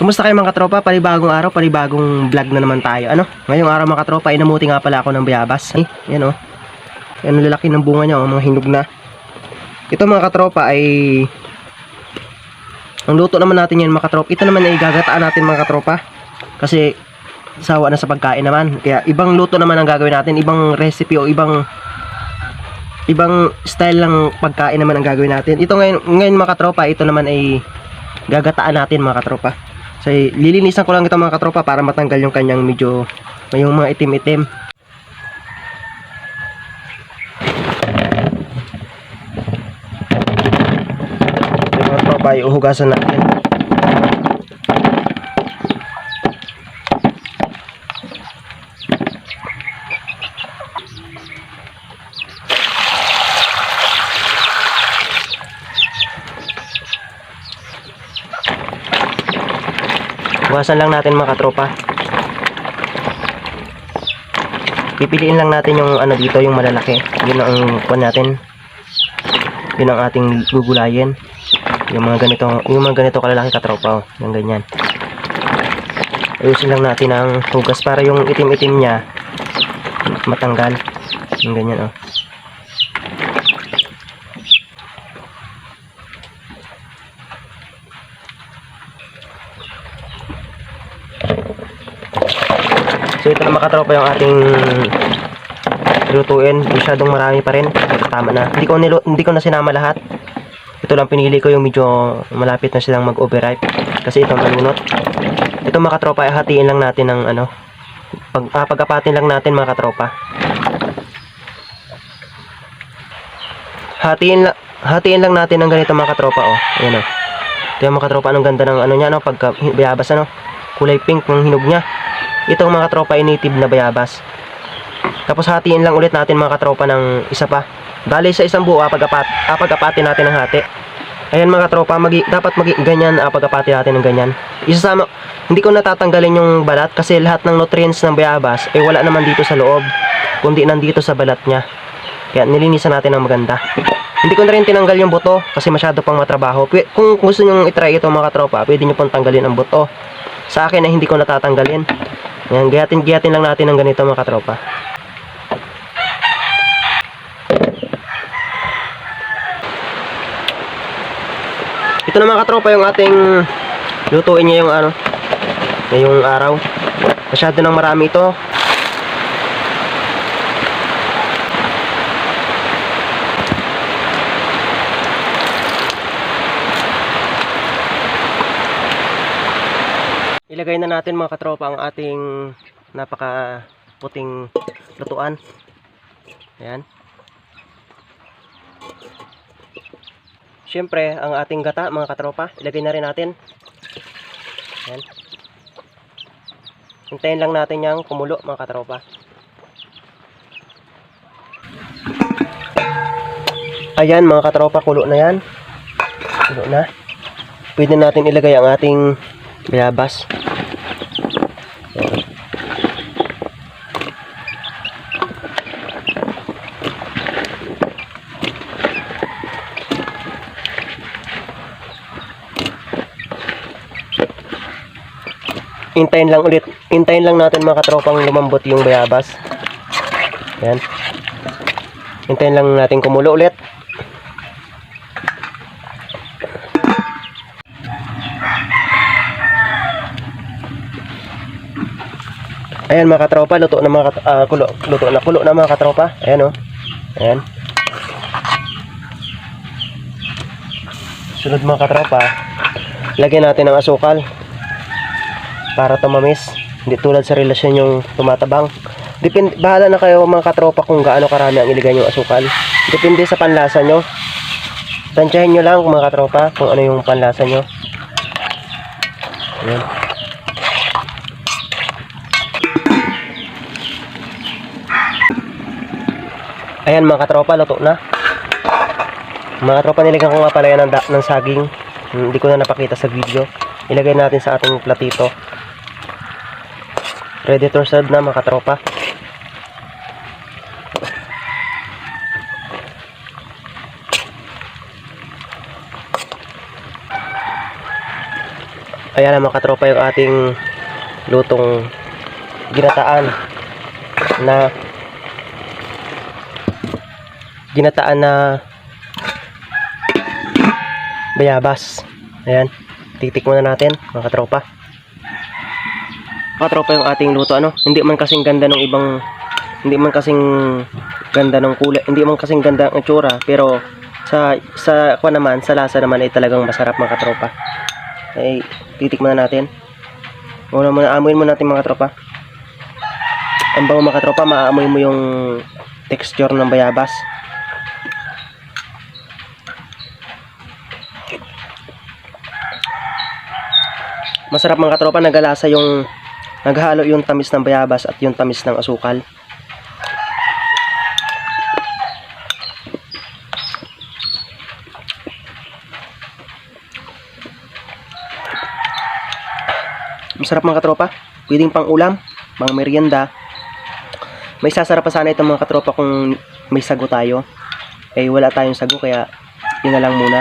Kumusta kayo mga katropa? Panibagong araw, panibagong vlog na naman tayo. Ano? Ngayong araw mga katropa, inamuti nga pala ako ng bayabas. Eh, yan oh. Yan ang lalaki ng bunga niya, oh, mga hinog na. Ito mga katropa ay... Ang luto naman natin yan mga katropa. Ito naman ay gagataan natin mga katropa. Kasi sawa na sa pagkain naman. Kaya ibang luto naman ang gagawin natin. Ibang recipe o ibang ibang style ng pagkain naman ang gagawin natin. Ito ngayon, ngayon mga katropa, ito naman ay gagataan natin mga katropa. So, lilinisan ko lang ito mga katropa para matanggal yung kanyang medyo yung mga itim-itim. Mga katropa, iuhugasan natin. Hugasan lang natin mga katropa. Pipiliin lang natin yung ano dito, yung malalaki. Yun ang kuan natin. Yun ang ating gugulayin. Yung mga ganito, yung mga ganito kalalaki katropa, oh. Yung ganyan. Ayusin lang natin ang hugas para yung itim-itim niya matanggal. Yung ganyan, oh. So ito na mga katropa yung ating lutuin. Masyadong marami pa rin. Tama na. Hindi ko, nilo, hindi ko na sinama lahat. Ito lang pinili ko yung medyo malapit na silang mag-overripe. Kasi ito malunot. Ito mga katropa, hatiin lang natin ng ano. Pag, ah, pagapatin lang natin mga katropa. Hatiin, la, hatiin lang natin ng ganito mga katropa. Oh. Ayan oh. Ito yung mga katropa. Anong ganda ng ano niya. No? Pagka bayabas ano. Kulay pink ng hinog niya. Itong mga katropa ay native na bayabas. Tapos hatiin lang ulit natin mga katropa ng isa pa. Bali sa isang buo, apag-apat, apag-apatin natin ng hati. Ayan mga katropa, magi, dapat magi, ganyan, apag-apati natin ng ganyan. Isasama, hindi ko natatanggalin yung balat kasi lahat ng nutrients ng bayabas ay wala naman dito sa loob, kundi nandito sa balat niya. Kaya nilinisan natin ng maganda. Hindi ko na rin tinanggal yung buto kasi masyado pang matrabaho. Kung gusto nyo itry ito mga katropa, pwede nyo pong tanggalin ang buto. Sa akin ay hindi ko natatanggalin. Yan, gayatin, gayatin lang natin ng ganito mga katropa. Ito na mga katropa yung ating lutuin niya yung ano, ngayong araw. Masyado nang marami ito. Ilagay na natin mga katropa ang ating napaka puting lutuan. Ayan. Siyempre, ang ating gata mga katropa, ilagay na rin natin. Ayan. Hintayin lang natin yung kumulo mga katropa. Ayan mga katropa, kulo na yan. Kulo na. Pwede natin ilagay ang ating bayabas. Hintayin lang ulit. Hintayin lang natin mga katropang lumambot yung bayabas. Ayan. Hintayin lang natin kumulo ulit. Ayan mga katropa, luto na mga kat- ah, kulo, luto na kulo na mga katropa. Ayan oh. Ayan. Sunod mga katropa, lagyan natin ng asukal para tumamis. Hindi tulad sa relasyon yung tumatabang. Depende, bahala na kayo mga katropa kung gaano karami ang ilagay yung asukal. Depende sa panlasa nyo. Tansyahin nyo lang mga katropa kung ano yung panlasa nyo. Ayan. Ayan mga katropa, luto na. Mga katropa, nilagyan ko nga pala yan ng, ng saging. Hindi ko na napakita sa video. Ilagay natin sa ating platito. To serve na mga katropa. Ayan ang mga katropa yung ating lutong ginataan na ginataan na bayabas. Ayan. Titik muna natin mga katropa. Katropa yung ating luto ano. Hindi man kasing ganda ng ibang hindi man kasing ganda ng kulay, hindi man kasing ganda ng itsura, pero sa sa kwa naman, sa lasa naman ay talagang masarap mga katropa. Ay titikman na natin. Muna muna amuin mo natin mga tropa. Ang bango mga tropa, maamoy mo yung texture ng bayabas. Masarap mga tropa, nagalasa yung naghalo yung tamis ng bayabas at yung tamis ng asukal. Masarap mga katropa. Pwedeng pang ulam, mga merienda. May sasarap pa sana itong mga katropa kung may sago tayo. Eh wala tayong sago kaya yun na lang muna.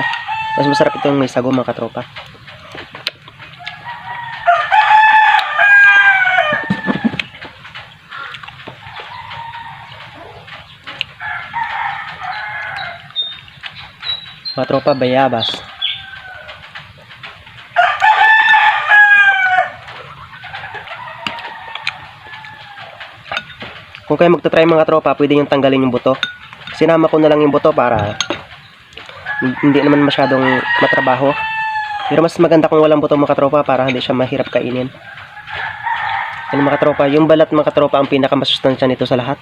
Mas masarap itong may sago mga katropa. Mga tropa bayabas. Kung kayo magta-try mga tropa, pwede nyo tanggalin yung buto. Sinama ko na lang yung buto para hindi naman masyadong matrabaho. Pero mas maganda kung walang buto mga tropa para hindi siya mahirap kainin. Yan mga tropa, yung balat mga tropa ang pinakamasustansya nito sa lahat.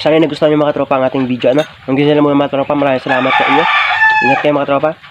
Sana nagustuhan niyo mga tropa ang ating video. Ano? Hanggang sila muna mga tropa. Maraming salamat sa inyo. Ingat kayo mga tropa.